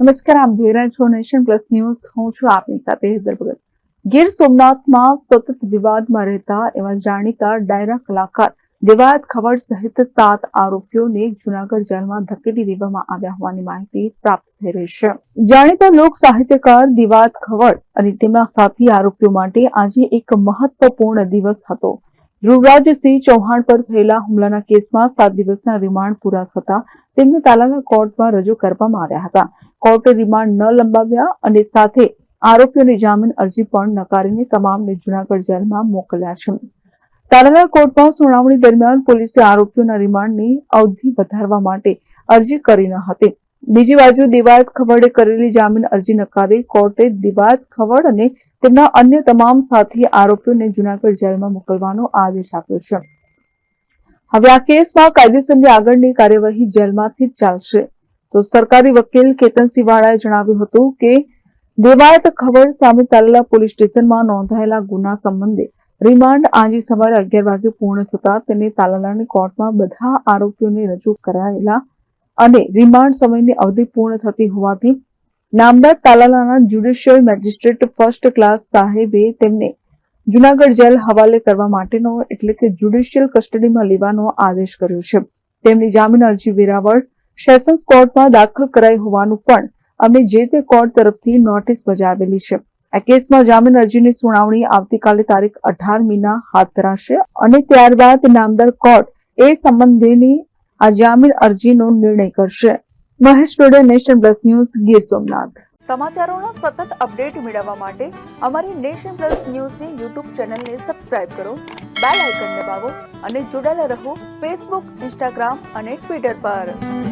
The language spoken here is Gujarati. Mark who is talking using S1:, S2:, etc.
S1: નમસ્કાર, આપ જોઈ રહ્યા છો નેશન પ્લસ ન્યૂઝ. હું છું આપની સાથે હેદર ભગત. ગીર સોમનાથમાં સતત વિવાદમાં રહેતા એવા જાણીતા ડાયરા કલાકાર દેવાયત ખવડ સહિત સાત આરોપીઓને જુનાગઢ જેલમાં ધકેલી દેવામાં આવ્યા હોવાની માહિતી પ્રાપ્ત થઈ રહી છે. જાણીતા લોક સાહિત્યકાર દિવાયત ખવડ અને તેમના સાથી આરોપીઓ માટે આજે એક મહત્વપૂર્ણ દિવસ હતો. ધ્રુવરાજસિંહ ચૌહાણ પર થયેલા હુમલાના કેસમાં સાત દિવસના રિમાન્ડ પૂરા થતા તેમને તાલાલા કોર્ટમાં રજૂ કરવામાં આવ્યા હતા. કોર્ટે રિમાન્ડ ન લંબાવ્યા અને સાથે આરોપીઓની જામીન અરજી પણ નકારીને તમામને જુનાગઢ જેલમાં મોકલ્યા છે. તાલાલા કોર્ટમાં સુનાવણી દરમિયાન પોલીસે આરોપીઓના રિમાન્ડની અવધિ વધારવા માટે અરજી કરી ન હતી. બીજી બાજુ દિવાયત ખવડે કરેલી જામીન અરજી નકારી કોર્ટે દિવાયત ખવડ અને તેમના અન્ય તમામ સાથી આરોપીઓને જુનાગઢ જેલમાં મોકલવાનો આદેશ આપ્યો છે. હવે આ કેસમાં કાયદેસરની આગળની કાર્યવાહી જેલમાંથી ચાલશે. તો સરકારી વકીલ કેતન સિવાળાએ જણાવ્યું હતું કે દેવાયત ખબર સામે તાલેલા પોલીસ સ્ટેશનમાં નોંધાયેલા ગુના સંબંધે રિમાન્ડ આજે સવારે અગિયાર વાગે પૂર્ણ થતા તેને તાલાલાની કોર્ટમાં બધા આરોપીઓને રજૂ કરાયેલા અને રિમાન્ડ સમયની અવધિ પૂર્ણ થતી હોવાથી નામદાર તાલાલાના જ્યુડિશિયલ મેજિસ્ટ્રેટ ફર્સ્ટ ક્લાસ સાહેબે તેમને જુનાગઢ જેલ હવાલે કરવા માટેનો એટલે કે જ્યુડિશિયલ કસ્ટડીમાં લેવાનો આદેશ કર્યો છે. તેમની જામીન અરજી વેરાવળ સેશન્સ કોર્ટમાં દાખલ કરાઈ હોવાનું પણ અમે જે તે કોર્ટ તરફથી નોટિસ બજાવેલી છે. આ કેસમાં જામીન અરજીની સુનાવણી આવતીકાલે તારીખ અઢાર મીના હાથ ધરાશે અને ત્યારબાદ નામદાર કોર્ટ એ સંબંધેની આ જામીન અરજીનો નિર્ણય કરશે. Mahesh Dode Nation Plus News Gir Somnath. સમાચારોના સતત અપડેટ મેળવવા માટે અમારી નેશન પ્લસ ન્યૂઝની યુટ્યુબ ચેનલને સબસ્ક્રાઇબ કરો, બેલ આઇકન દબાવો અને જોડાયેલા રહો ફેસબુક, ઇન્સ્ટાગ્રામ અને ટ્વિટર પર.